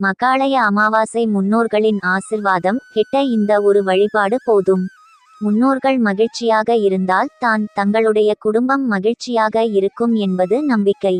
மகாலய அமாவாசை முன்னோர்களின் ஆசிர்வாதம் கிட்ட இந்த ஒரு வழிபாடு போதும். முன்னோர்கள் மகிழ்ச்சியாக இருந்தால் தான் தங்களுடைய குடும்பம் மகிழ்ச்சியாக இருக்கும் என்பது நம்பிக்கை.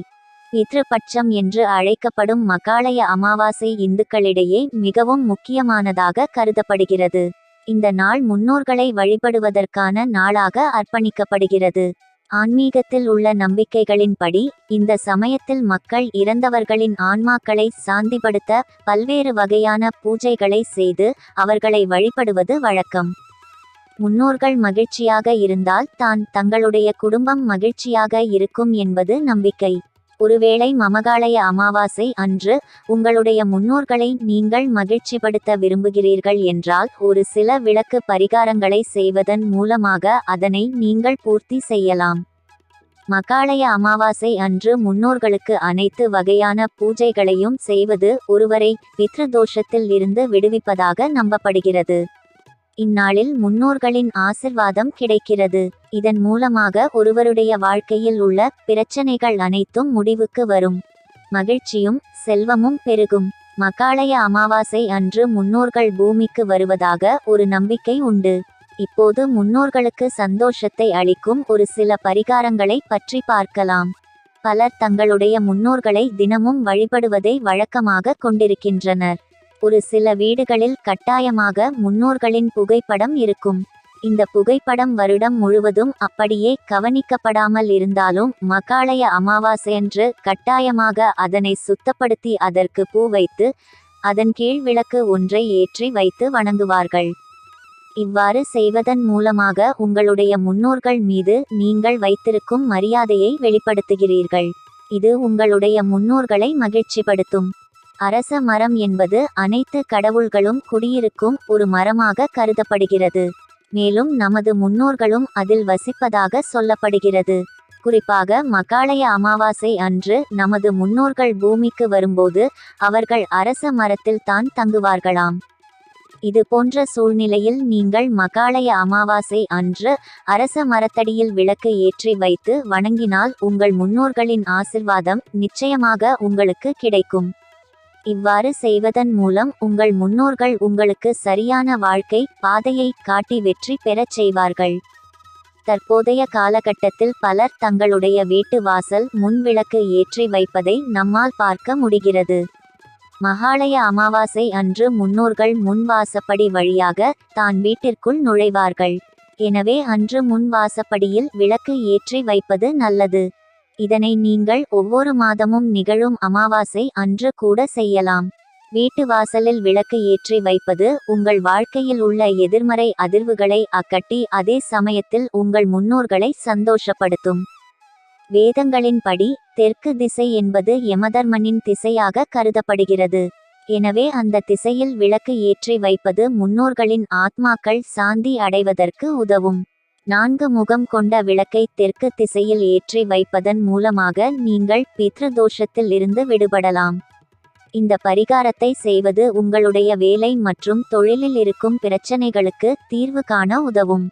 பித்ருபட்சம் என்று அழைக்கப்படும் மகாலய அமாவாசை இந்துக்களிடையே மிகவும் முக்கியமானதாக கருதப்படுகிறது. இந்த நாள் முன்னோர்களை வழிபடுவதற்கான நாளாக அர்ப்பணிக்கப்படுகிறது. ஆன்மீகத்தில் உள்ள நம்பிக்கைகளின்படி இந்த சமயத்தில் மக்கள் இறந்தவர்களின் ஆன்மாக்களை சாந்திப்படுத்த பல்வேறு வகையான பூஜைகளை செய்து அவர்களை வழிபடுவது வழக்கம். முன்னோர்கள் மகிழ்ச்சியாக இருந்தால் தான் தங்களுடைய குடும்பம் மகிழ்ச்சியாக இருக்கும் என்பது நம்பிக்கை. ஒருவேளை மமகாலய அமாவாசை அன்று உங்களுடைய முன்னோர்களை நீங்கள் மகிழ்ச்சிப்படுத்த விரும்புகிறீர்கள் என்றால் ஒரு சில விளக்கு பரிகாரங்களை செய்வதன் மூலமாக அதனை நீங்கள் பூர்த்தி செய்யலாம். மகாலய அமாவாசை அன்று முன்னோர்களுக்கு அனைத்து வகையான பூஜைகளையும் செய்வது ஒருவரை பித்ருதோஷத்தில் இருந்து விடுவிப்பதாக நம்பப்படுகிறது. இந்நாளில் முன்னோர்களின் ஆசிர்வாதம் கிடைக்கிறது. இதன் மூலமாக ஒருவருடைய வாழ்க்கையில் உள்ள பிரச்சனைகள் அனைத்தும் முடிவுக்கு வரும். மகிழ்ச்சியும் செல்வமும் பெருகும். மகாலய அமாவாசை அன்று முன்னோர்கள் பூமிக்கு வருவதாக ஒரு நம்பிக்கை உண்டு. இப்போது முன்னோர்களுக்கு சந்தோஷத்தை அளிக்கும் ஒரு சில பரிகாரங்களை பற்றி பார்க்கலாம். பலர் தங்களுடைய முன்னோர்களை தினமும் வழிபடுவதை வழக்கமாக கொண்டிருக்கின்றனர். ஒரு சில வீடுகளில் கட்டாயமாக முன்னோர்களின் புகைப்படம் இருக்கும். இந்த புகைப்படம் வருடம் முழுவதும் அப்படியே கவனிக்கப்படாமல் இருந்தாலும் மகாலய அமாவாசையன்று கட்டாயமாக அதனை சுத்தப்படுத்தி அதற்கு பூ வைத்து அதன் கீழ் விளக்கு ஒன்றை ஏற்றி வைத்து வணங்குவார்கள். இவ்வாறு செய்வதன் மூலமாக உங்களுடைய முன்னோர்கள் மீது நீங்கள் வைத்திருக்கும் மரியாதையை வெளிப்படுத்துகிறீர்கள். இது உங்களுடைய முன்னோர்களை மகிழ்ச்சிப்படுத்தும். அரச மரம் என்பது அனைத்து கடவுள்களும் குடியிருக்கும் ஒரு மரமாக கருதப்படுகிறது. மேலும் நமது முன்னோர்களும் அதில் வசிப்பதாக சொல்லப்படுகிறது. குறிப்பாக மகாலய அமாவாசை அன்று நமது முன்னோர்கள் பூமிக்கு வரும்போது அவர்கள் அரச மரத்தில் தான் தங்குவார்களாம். இது போன்ற சூழ்நிலையில் நீங்கள் மகாலய அமாவாசை அன்று அரச மரத்தடியில் விளக்கு ஏற்றி வைத்து வணங்கினால் உங்கள் முன்னோர்களின் ஆசிர்வாதம் நிச்சயமாக உங்களுக்கு கிடைக்கும். இவ்வாறு செய்வதன் மூலம் உங்கள் முன்னோர்கள் உங்களுக்கு சரியான வாழ்க்கை பாதையை காட்டி வெற்றி பெறச் செய்வார்கள். தற்போதைய காலகட்டத்தில் பலர் தங்களுடைய வீட்டு வாசல் முன் விளக்கு ஏற்றி வைப்பதை நம்மால் பார்க்க முடிகிறது. மகாலய அமாவாசை அன்று முன்னோர்கள் முன் வாசப்படி வழியாக தான் வீட்டிற்குள் நுழைவார்கள். எனவே அன்று முன் வாசப்படியில் விளக்கு ஏற்றி வைப்பது நல்லது. இதனை நீங்கள் ஒவ்வொரு மாதமும் நிகழும் அமாவாசை அன்று கூட செய்யலாம். வீட்டு வாசலில் விளக்கு ஏற்றி வைப்பது உங்கள் வாழ்க்கையில் உள்ள எதிர்மறை அதிர்வுகளை அக்கட்டி அதே சமயத்தில் உங்கள் முன்னோர்களை சந்தோஷப்படுத்தும். வேதங்களின்படி தெற்கு திசை என்பது யமதர்மனின் திசையாக கருதப்படுகிறது. எனவே அந்த திசையில் விளக்கு ஏற்றி வைப்பது முன்னோர்களின் ஆத்மாக்கள் சாந்தி அடைவதற்கு உதவும். நான்கு முகம் கொண்ட விளக்கை தெற்கு திசையில் ஏற்றி வைப்பதன் மூலமாக நீங்கள் பித்ருதோஷத்தில் இருந்து விடுபடலாம். இந்த பரிகாரத்தை செய்வது உங்களுடைய வேலை மற்றும் தொழிலில் இருக்கும் பிரச்சனைகளுக்கு தீர்வு காண உதவும்.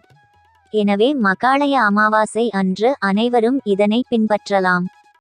எனவே மகாலய அமாவாசை அன்று அனைவரும் இதனை பின்பற்றலாம்.